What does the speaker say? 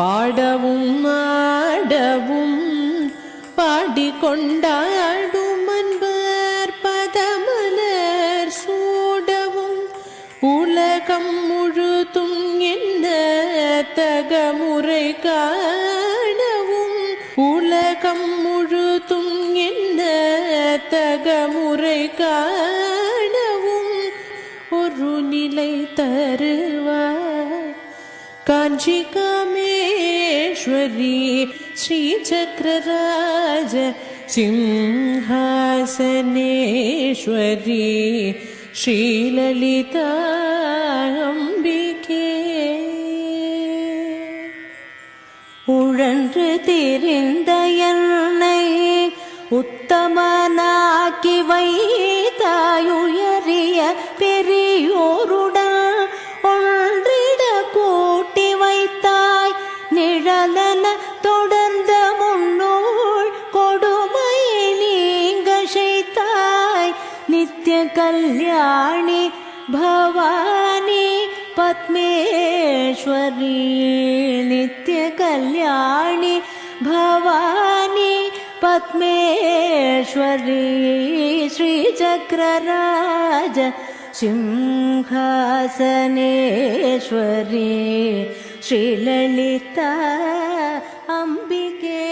பாடவும் ஆடவும் பாடிக்கொண்டாடும் அன்பர் பதமலர் சூடவும் உலகம் முழுதும் என்ன தகமுறை காணவும் உலகம் முழுதும் என்ன தகமுறை காணவும் ஒரு நிலை தருவார். காஞ்சி காமேஸ்வரி ஸ்ரீ சக்கரராஜ சிம்ஹாசனேஸ்வரி ஸ்ரீலலிதா அம்பிகே உழன்று திரிந்த என்னை உத்தமனாக்கி வைத்தாயுயரிய பெரியோருடன் കല്യാണി ഭവാനി പത്മേശ്വരി നിത്യകല്യാണി ഭവാനി പത്മേശ്വരി ശ്രീചക്രരാജ സിംഹാസനേശ്വരി ശ്രീലളിത അംബികേ